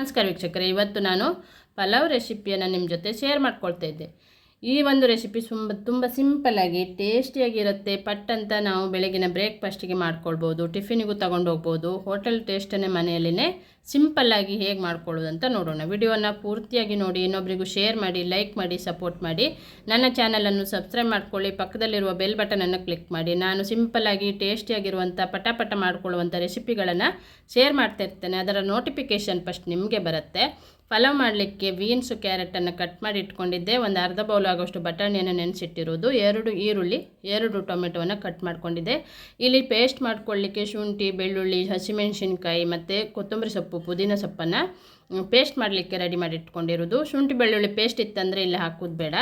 ನಮಸ್ಕಾರ ವೀಕ್ಷಕರೇ ಇವತ್ತು ನಾನು ಪಲಾವ್ ರೆಸಿಪಿಯನ್ನು ನಿಮ್ಮ ಜೊತೆ ಶೇರ್ ಮಾಡ್ಕೊಳ್ತಾ ಇದ್ದೆ. ಈ ಒಂದು ರೆಸಿಪಿ ತುಂಬ ತುಂಬ ಸಿಂಪಲ್ಲಾಗಿ ಟೇಸ್ಟಿಯಾಗಿರುತ್ತೆ ಪಟ್ ಅಂತ ನಾವು ಬೆಳಗಿನ ಬ್ರೇಕ್ಫಾಸ್ಟಿಗೆ ಮಾಡ್ಕೊಳ್ಬೋದು ಟಿಫಿನಿಗೂ ತಗೊಂಡು ಹೋಗ್ಬೋದು. ಹೋಟೆಲ್ ಟೇಸ್ಟನ್ನೇ ಮನೆಯಲ್ಲೇ ಸಿಂಪಲ್ಲಾಗಿ ಹೇಗೆ ಮಾಡ್ಕೊಳ್ಳೋದು ಅಂತ ನೋಡೋಣ. ವಿಡಿಯೋನ ಪೂರ್ತಿಯಾಗಿ ನೋಡಿ ಇನ್ನೊಬ್ಬರಿಗೂ ಶೇರ್ ಮಾಡಿ ಲೈಕ್ ಮಾಡಿ ಸಪೋರ್ಟ್ ಮಾಡಿ. ನನ್ನ ಚಾನಲನ್ನು ಸಬ್ಸ್ಕ್ರೈಬ್ ಮಾಡ್ಕೊಳ್ಳಿ, ಪಕ್ಕದಲ್ಲಿರುವ ಬೆಲ್ ಬಟನನ್ನು ಕ್ಲಿಕ್ ಮಾಡಿ. ನಾನು ಸಿಂಪಲ್ಲಾಗಿ ಟೇಸ್ಟಿಯಾಗಿರುವಂಥ ಪಟಾಪಟ ಮಾಡ್ಕೊಳ್ಳುವಂಥ ರೆಸಿಪಿಗಳನ್ನು ಶೇರ್ ಮಾಡ್ತಾ ಇರ್ತೇನೆ. ಅದರ ನೋಟಿಫಿಕೇಷನ್ ಫಸ್ಟ್ ನಿಮಗೆ ಬರುತ್ತೆ. ಪಲಾವ್ ಮಾಡಲಿಕ್ಕೆ ಬೀನ್ಸು ಕ್ಯಾರೆಟನ್ನು ಕಟ್ ಮಾಡಿ ಇಟ್ಕೊಂಡಿದ್ದೆ. ಒಂದು ಅರ್ಧ ಬೌಲ್ ಆಗೋಷ್ಟು ಬಟಾಣಿಯನ್ನು ನೆನೆಸಿಟ್ಟಿರೋದು. ಎರಡು ಈರುಳ್ಳಿ, ಎರಡು ಟೊಮೆಟೊವನ್ನು ಕಟ್ ಮಾಡ್ಕೊಂಡಿದ್ದೆ. ಇಲ್ಲಿ ಪೇಸ್ಟ್ ಮಾಡ್ಕೊಳ್ಳಿಕ್ಕೆ ಶುಂಠಿ, ಬೆಳ್ಳುಳ್ಳಿ, ಹಸಿಮೆಣಸಿನ್ಕಾಯಿ ಮತ್ತು ಕೊತ್ತಂಬರಿ ಸೊಪ್ಪು, ಪುದೀನ ಸೊಪ್ಪನ್ನು ಪೇಸ್ಟ್ ಮಾಡಲಿಕ್ಕೆ ರೆಡಿ ಮಾಡಿ ಇಟ್ಕೊಂಡಿರೋದು. ಶುಂಠಿ, ಬೆಳ್ಳುಳ್ಳಿ ಪೇಸ್ಟ್ ಇತ್ತಂದರೆ ಇಲ್ಲಿ ಹಾಕೋದು ಬೇಡ.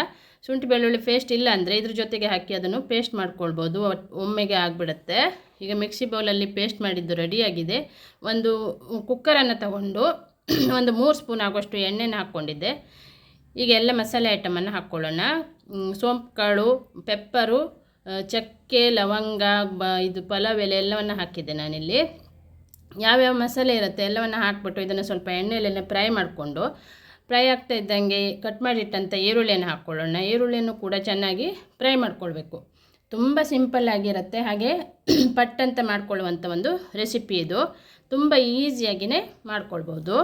ಶುಂಠಿ, ಬೆಳ್ಳುಳ್ಳಿ ಪೇಸ್ಟ್ ಇಲ್ಲ ಅಂದರೆ ಇದ್ರ ಜೊತೆಗೆ ಹಾಕಿ ಅದನ್ನು ಪೇಸ್ಟ್ ಮಾಡ್ಕೊಳ್ಬೋದು. ಒಮ್ಮೆಗೆ ಆಗಿಬಿಡುತ್ತೆ. ಈಗ ಮಿಕ್ಸಿ ಬೌಲಲ್ಲಿ ಪೇಸ್ಟ್ ಮಾಡಿದ್ದು ರೆಡಿಯಾಗಿದೆ ಒಂದು ಕುಕ್ಕರನ್ನು ತಗೊಂಡು ಒಂದು ಮೂರು ಸ್ಪೂನ್ ಆಗುವಷ್ಟು ಎಣ್ಣೆನ ಹಾಕ್ಕೊಂಡಿದ್ದೆ. ಈಗ ಎಲ್ಲ ಮಸಾಲೆ ಐಟಮನ್ನು ಹಾಕ್ಕೊಳ್ಳೋಣ. ಸೋಂಪು ಕಾಳು ಪೆಪ್ಪರು ಚಕ್ಕೆ, ಲವಂಗ, ಬ, ಇದು ಪಲಾವ್ ಎಲೆ ಎಲ್ಲವನ್ನು ಹಾಕಿದ್ದೆ ನಾನಿಲ್ಲಿ. ಯಾವ್ಯಾವ ಮಸಾಲೆ ಇರುತ್ತೆ ಎಲ್ಲವನ್ನು ಹಾಕ್ಬಿಟ್ಟು ಇದನ್ನು ಸ್ವಲ್ಪ ಎಣ್ಣೆಯಲ್ಲೆಲ್ಲ ಫ್ರೈ ಮಾಡಿಕೊಂಡು, ಫ್ರೈ ಆಗ್ತಾ ಇದ್ದಂಗೆ ಕಟ್ ಮಾಡಿಟ್ಟಂಥ ಈರುಳ್ಳಿಯನ್ನು ಹಾಕ್ಕೊಳ್ಳೋಣ. ಈರುಳ್ಳಿಯನ್ನು ಕೂಡ ಚೆನ್ನಾಗಿ ಫ್ರೈ ಮಾಡ್ಕೊಳ್ಬೇಕು. ತುಂಬ ಸಿಂಪಲ್ ಆಗಿರುತ್ತೆ ಹಾಗೆ ಪಟ್ಟಂತ ಮಾಡ್ಕೊಳ್ಳುವಂಥ ಒಂದು ರೆಸಿಪಿ ಇದು. ತುಂಬ ಈಸಿಯಾಗಿಯೇ ಮಾಡ್ಕೊಳ್ಬೋದು.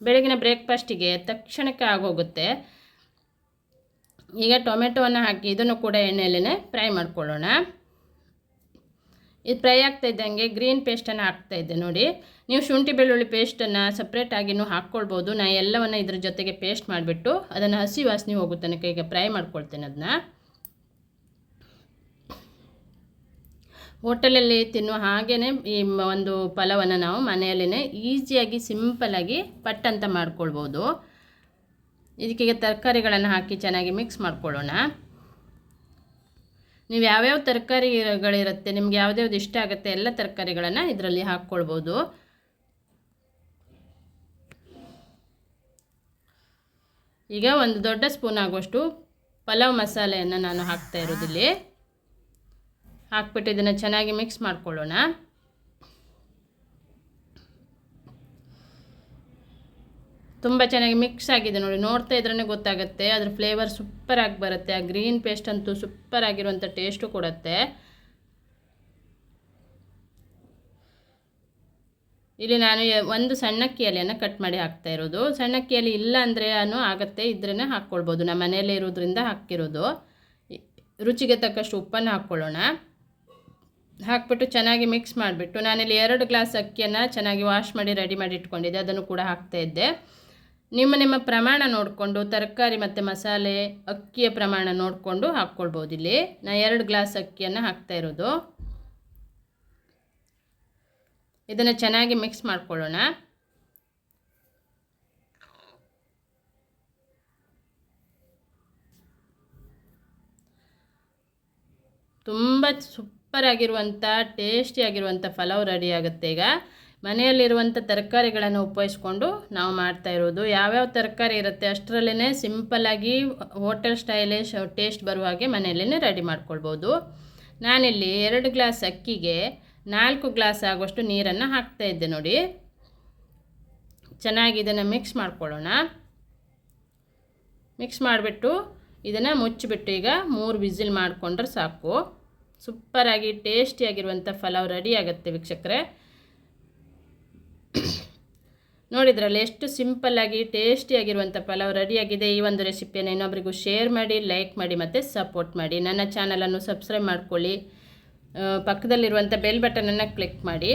ಬೆಳಗಿನ ಬ್ರೇಕ್ಫಾಸ್ಟಿಗೆ ತಕ್ಷಣಕ್ಕೆ ಆಗೋಗುತ್ತೆ. ಈಗ ಟೊಮೆಟೊವನ್ನು ಹಾಕಿ ಇದನ್ನು ಕೂಡ ಎಣ್ಣೆಯಲ್ಲೇ ಫ್ರೈ ಮಾಡ್ಕೊಳ್ಳೋಣ. ಇದು ಫ್ರೈ ಆಗ್ತಾ ಇದ್ದಂಗೆ ಗ್ರೀನ್ ಪೇಸ್ಟನ್ನು ಹಾಕ್ತಾ ಇದ್ದೆ ನೋಡಿ. ನೀವು ಶುಂಠಿ ಬೆಳ್ಳುಳ್ಳಿ ಪೇಸ್ಟನ್ನು ಸಪ್ರೇಟಾಗಿನೂ ಹಾಕ್ಕೊಳ್ಬೋದು. ನಾನು ಎಲ್ಲವನ್ನು ಇದ್ರ ಜೊತೆಗೆ ಪೇಸ್ಟ್ ಮಾಡಿಬಿಟ್ಟು ಅದನ್ನು ಹಸಿ ವಾಸನೆ ಹೋಗೋ ತನಕ ಈಗ ಫ್ರೈ ಮಾಡ್ಕೊಳ್ತೇನೆ ಅದನ್ನ. ಹೋಟೆಲಲ್ಲಿ ತಿನ್ನುವ ಹಾಗೇ ಈ ಒಂದು ಪಲಾವನ್ನು ನಾವು ಮನೆಯಲ್ಲೇ ಈಸಿಯಾಗಿ ಸಿಂಪಲಾಗಿ ಪಟ್ಟಂತ ಮಾಡ್ಕೊಳ್ಬೋದು. ಇದಕ್ಕೆ ತರಕಾರಿಗಳನ್ನು ಹಾಕಿ ಚೆನ್ನಾಗಿ ಮಿಕ್ಸ್ ಮಾಡ್ಕೊಳ್ಳೋಣ. ನೀವು ಯಾವ್ಯಾವ ತರಕಾರಿಗಳಿರುತ್ತೆ, ನಿಮ್ಗೆ ಯಾವ್ದ್ಯಾವ್ದು ಇಷ್ಟ ಆಗುತ್ತೆ ಎಲ್ಲ ತರಕಾರಿಗಳನ್ನು ಇದರಲ್ಲಿ ಹಾಕ್ಕೊಳ್ಬೋದು. ಈಗ ಒಂದು ದೊಡ್ಡ ಸ್ಪೂನ್ ಆಗುವಷ್ಟು ಪಲಾವ್ ಮಸಾಲೆಯನ್ನು ನಾನು ಹಾಕ್ತಾ ಇರೋದಿಲ್ಲಿ. ಹಾಕ್ಬಿಟ್ಟು ಇದನ್ನು ಚೆನ್ನಾಗಿ ಮಿಕ್ಸ್ ಮಾಡ್ಕೊಳ್ಳೋಣ. ತುಂಬ ಚೆನ್ನಾಗಿ ಮಿಕ್ಸ್ ಆಗಿದೆ ನೋಡಿ, ನೋಡ್ತಾ ಇದ್ರೇ ಗೊತ್ತಾಗುತ್ತೆ. ಅದ್ರ ಫ್ಲೇವರ್ ಸೂಪರಾಗಿ ಬರುತ್ತೆ. ಆ ಗ್ರೀನ್ ಪೇಸ್ಟ್ ಅಂತೂ ಸೂಪರ್ ಆಗಿರುವಂಥ ಟೇಸ್ಟು ಕೊಡುತ್ತೆ. ಇಲ್ಲಿ ನಾನು ಒಂದು ಸಣ್ಣಕ್ಕಿ ಎಲೆಯನ್ನು ಕಟ್ ಮಾಡಿ ಹಾಕ್ತಾ ಇರೋದು. ಸಣ್ಣಕ್ಕಿ ಎಲೆ ಇಲ್ಲ ಅಂದರೆ ಅನು ಆಗುತ್ತೆ ಇದ್ರೇ ಹಾಕ್ಕೊಳ್ಬೋದು. ನಮ್ಮ ಮನೆಯಲ್ಲೇ ಇರೋದ್ರಿಂದ ಹಾಕಿರೋದು ರುಚಿಗೆ ತಕ್ಕಷ್ಟು ಉಪ್ಪನ್ನು ಹಾಕ್ಕೊಳ್ಳೋಣ. ಹಾಕ್ಬಿಟ್ಟು ಚೆನ್ನಾಗಿ ಮಿಕ್ಸ್ ಮಾಡಿಬಿಟ್ಟು ನಾನಿಲ್ಲಿ ಎರಡು ಗ್ಲಾಸ್ ಅಕ್ಕಿಯನ್ನು ಚೆನ್ನಾಗಿ ವಾಶ್ ಮಾಡಿ ರೆಡಿ ಮಾಡಿ ಇಟ್ಕೊಂಡಿದ್ದೆ, ಅದನ್ನು ಕೂಡ ಹಾಕ್ತಾಯಿದ್ದೆ ನಿಮ್ಮ ನಿಮ್ಮ ಪ್ರಮಾಣ ನೋಡಿಕೊಂಡು ತರಕಾರಿ ಮತ್ತು ಮಸಾಲೆ ಅಕ್ಕಿಯ ಪ್ರಮಾಣ ನೋಡಿಕೊಂಡು ಹಾಕ್ಕೊಳ್ಬೋದು ಇಲ್ಲಿ. ನಾನು ಎರಡು ಗ್ಲಾಸ್ ಅಕ್ಕಿಯನ್ನು ಹಾಕ್ತಾ ಇರೋದು. ಇದನ್ನು ಚೆನ್ನಾಗಿ ಮಿಕ್ಸ್ ಮಾಡ್ಕೊಳ್ಳೋಣ. ತುಂಬ ಸೂಪರ್ ಆಗಿರುವಂಥ ಟೇಸ್ಟಿಯಾಗಿರುವಂಥ ಪಲಾವ್ ರೆಡಿ ಆಗುತ್ತೆ. ಈಗ ಮನೆಯಲ್ಲಿರುವಂಥ ತರಕಾರಿಗಳನ್ನು ಉಪಯೋಗಿಸ್ಕೊಂಡು ನಾವು ಮಾಡ್ತಾ ಇರೋದು. ಯಾವ್ಯಾವ ತರಕಾರಿ ಇರುತ್ತೆ ಅಷ್ಟರಲ್ಲೇ ಸಿಂಪಲ್ಲಾಗಿ ಹೋಟೆಲ್ ಸ್ಟೈಲೇ ಟೇಸ್ಟ್ ಬರುವ ಹಾಗೆ ಮನೆಯಲ್ಲೇ ರೆಡಿ ಮಾಡ್ಕೊಳ್ಬೋದು. ನಾನಿಲ್ಲಿ ಎರಡು ಗ್ಲಾಸ್ ಅಕ್ಕಿಗೆ ನಾಲ್ಕು ಗ್ಲಾಸ್ ಆಗುವಷ್ಟು ನೀರನ್ನು ಹಾಕ್ತಾ ಇದ್ದೆ ನೋಡಿ. ಚೆನ್ನಾಗಿ ಇದನ್ನು ಮಿಕ್ಸ್ ಮಾಡ್ಕೊಳ್ಳೋಣ. ಮಿಕ್ಸ್ ಮಾಡಿಬಿಟ್ಟು ಇದನ್ನು ಮುಚ್ಚಿಬಿಟ್ಟು ಈಗ ಮೂರು ವಿಸಿಲ್ ಮಾಡಿಕೊಂಡ್ರೆ ಸಾಕು. ಸೂಪರಾಗಿ, ಟೇಸ್ಟಿಯಾಗಿರುವಂಥ ಪಲಾವ್ ರೆಡಿ ಆಗುತ್ತೆ ವೀಕ್ಷಕರೇ. ನೋಡಿದ್ರಲ್ಲ, ಎಷ್ಟು ಸಿಂಪಲ್ಲಾಗಿ ಟೇಸ್ಟಿಯಾಗಿರುವಂಥ ಪಲಾವ್ ರೆಡಿಯಾಗಿದೆ ಈ ಒಂದು ರೆಸಿಪಿಯನ್ನು ಇನ್ನೊಬ್ಬರಿಗೂ ಶೇರ್ ಮಾಡಿ ಲೈಕ್ ಮಾಡಿ ಮತ್ತು ಸಪೋರ್ಟ್ ಮಾಡಿ. ನನ್ನ ಚಾನಲನ್ನು ಸಬ್ಸ್ಕ್ರೈಬ್ ಮಾಡ್ಕೊಳ್ಳಿ. ಪಕ್ಕದಲ್ಲಿರುವಂಥ ಬೆಲ್ ಬಟನನ್ನು ಕ್ಲಿಕ್ ಮಾಡಿ.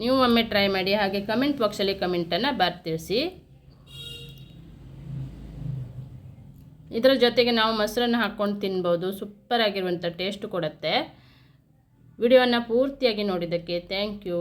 ನೀವು ಒಮ್ಮೆ ಟ್ರೈ ಮಾಡಿ, ಹಾಗೆ ಕಮೆಂಟ್ ಬಾಕ್ಸಲ್ಲಿ ಕಮೆಂಟನ್ನು ಬರ್ತಿಳಿಸಿ ಇದರ ಜೊತೆಗೆ ನಾವು ಮೊಸರನ್ನು ಹಾಕ್ಕೊಂಡು ತಿನ್ಬೋದು. ಸೂಪರ್ ಟೇಸ್ಟು ಟೇಸ್ಟ್ ಕೊಡುತ್ತೆ. ವಿಡಿಯೋವನ್ನು ಪೂರ್ತಿಯಾಗಿ ನೋಡಿದ್ದಕ್ಕೆ ಥ್ಯಾಂಕ್ ಯು